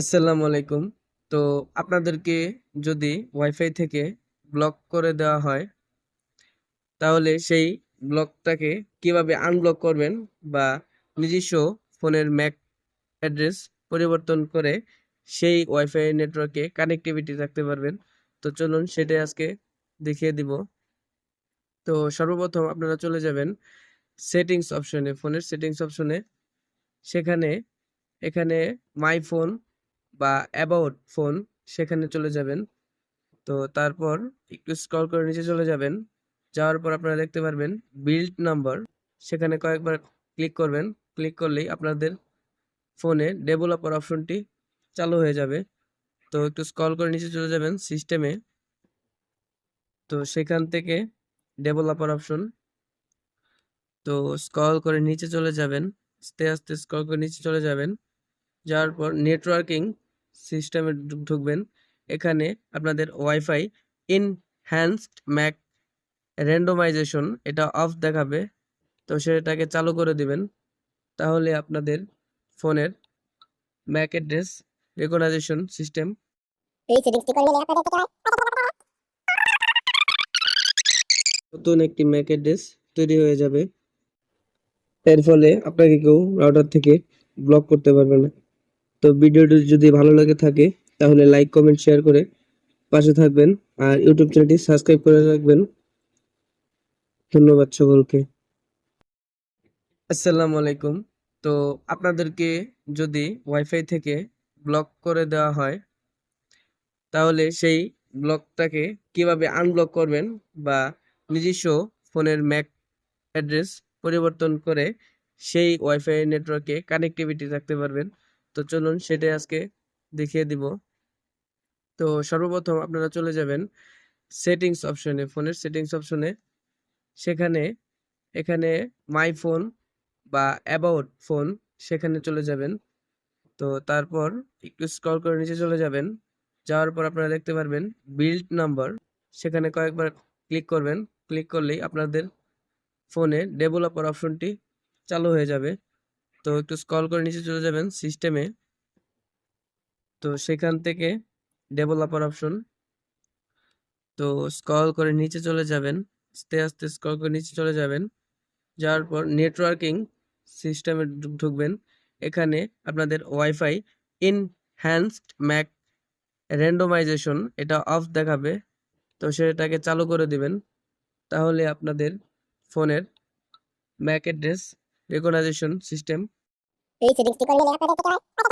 আসসালামু আলাইকুম। তো আপনাদেরকে যদি ওয়াইফাই থেকে ব্লক করে দেওয়া হয়, তাহলে সেই ব্লকটাকে কীভাবে আনব্লক করবেন বা নিজস্ব ফোনের ম্যাক অ্যাড্রেস পরিবর্তন করে সেই ওয়াইফাই নেটওয়ার্কে কানেক্টিভিটি রাখতে পারবেন। তো চলুন সেটাই আজকে দেখিয়ে দিব। তো সর্বপ্রথম আপনারা চলে যাবেন সেটিংস অপশনে ফোনের সেটিংস অপশনে সেখানে, এখানে মাই ফোন বা অ্যাবাউট ফোন সেখানে চলে যাবেন। তো তারপর একটু স্ক্রল করে নিচে চলে যাবেন। যাওয়ার পর আপনারা দেখতে পারবেন বিল্ড নাম্বার সেখানে কয়েকবার ক্লিক করবেন। ক্লিক করলেই আপনাদের ফোনে ডেভেলপার অপশনটি চালু হয়ে যাবে। তো একটু স্ক্রল করে নিচে চলে যাবেন সিস্টেমে তো সেখান থেকে ডেভেলপার অপশন তো স্ক্রল করে নিচে চলে যাবেন। আস্তে আস্তে স্ক্রল করে নিচে চলে যাবেন। যাওয়ার পর নেটওয়ার্কিং সিস্টেমে ঢুকবেন। এখানে আপনাদের ওয়াইফাই ইনহ্যান্সড ম্যাক র্যান্ডমাইজেশন এটা অফ দেখাবে। তো সেটাকে চালু করে দিবেন। তাহলে আপনাদের ফোনের ম্যাক অ্যাড্রেস রেকগনাইজেশন সিস্টেম এই সেটিংসটি আপনাদের হয় নতুন একটি ম্যাক অ্যাড্রেস তৈরি হয়ে যাবে। এর ফলে আপনাকে কেউ রাউটার থেকে ব্লক করতে পারবে না। তো ভিডিওটি যদি ভালো লাগে থাকে, তাহলে লাইক কমেন্ট শেয়ার করে পাশে থাকবেন আর ইউটিউব চ্যানেলটি সাবস্ক্রাইব করে রাখবেন। ধন্যবাদ সকলকে। আসসালামু আলাইকুম। তো আপনাদেরকে যদি ওয়াইফাই থেকে ব্লক করে দেওয়া হয়, তাহলে সেই ব্লকটাকে কীভাবে আনব্লক করবেন বা নিজস্ব ফোনের ম্যাক অ্যাড্রেস পরিবর্তন করে সেই ওয়াইফাই নেটওয়ার্কে কানেক্টিভিটি রাখতে পারবেন? তো চলুন সেটাই আজকে দেখিয়ে দিব। তো সর্বপ্রথম আপনারা চলে যাবেন সেটিংস অপশনে ফোনের সেটিংস অপশনে সেখানে, এখানে মাই ফোন বা অ্যাবাউট ফোন সেখানে চলে যাবেন। তো তারপর একটু স্ক্রল করে নিচে চলে যাবেন। যাওয়ার পর আপনারা দেখতে পারবেন বিল্ড নাম্বার সেখানে কয়েকবার ক্লিক করবেন। ক্লিক করলেই আপনাদের ফোনে ডেভেলপার অপশনটি চালু হয়ে যাবে। তো একটু স্ক্রল করে নিচে চলে যাবেন সিস্টেমে তো সেখান থেকে ডেভেলপার অপশন তো স্ক্রল করে নিচে চলে যাবেন, আস্তে আস্তে স্ক্রল করে নিচে চলে যাবেন। যাওয়ার পর নেটওয়ার্কিং সিস্টেমে ঢুকবেন। এখানে আপনাদের ওয়াইফাই ইনহ্যান্সড ম্যাক র্যান্ডমাইজেশন এটা অফ দেখাবে। তো সেটাকে চালু করে দিবেন। তাহলে আপনাদের ফোনের ম্যাক অ্যাড্রেস রেকগনাইজেশন সিস্টেম এই সেটিংসটি করলে আপনাদের থেকে